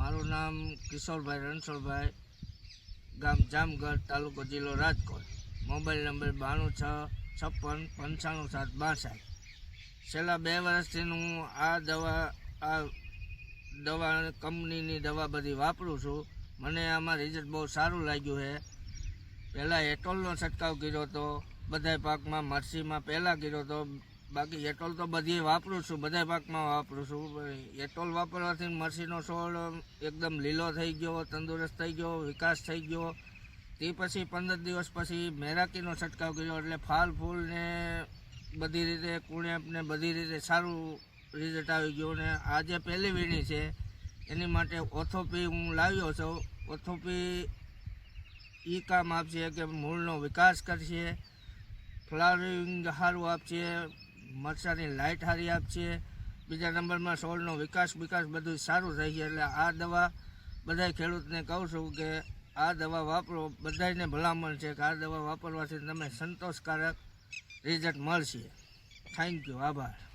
મારું નામ કિશોરભાઈ રણછોડભાઈ, ગામ જામગઢ, તાલુકો જિલ્લો રાજકોટ. મોબાઈલ નંબર બાણું છ, છપ્પન, પંચાણું, સાત, બાસઠ. છેલ્લા બે વર્ષથી હું આ દવા આ દવા કંપનીની દવા બધી વાપરું છું. મને આમાં રિઝલ્ટ બહુ સારું લાગ્યું છે. પહેલાં એટોલનો છંટકાવ કર્યો હતો. બધા પાકમાં મરસીમાં પહેલાં કર્યો હતો. બાકી એટોલ તો બધી વાપરું છું બધા પાકમાં વાપરું છું. એટોલ વાપરવાથી મરસીનો છોડ એકદમ લીલો થઈ ગયો, તંદુરસ્ત થઈ ગયો, વિકાસ થઈ ગયો. તે પછી પંદર દિવસ પછી મેરાકીનો છંટકાવ કર્યો, એટલે ફાલ ફૂલ ને બધી રીતે કુણેપને બધી રીતે સારું રિઝલ્ટ આવી ગયું ને આજે પહેલી વીણી છે. એની માટે ઓથોપી હું લાવ્યો છું. ઓથોપી એ કામ આપશે કે મૂળનો વિકાસ કરશે, ફ્લાવરિંગ સારું આપશે મરચાની લાઇટ સારી આપશે બીજા નંબરમાં સોળનો વિકાસ વિકાસ બધું સારું થઈ છે એટલે આ દવા બધા ખેડૂતને કહું છું કે આ દવા વાપરો. બધાને ભલામણ છે કે આ દવા વાપરવાથી તમે સંતોષકારક રિઝલ્ટ મળશે. થેન્ક યુ આભાર.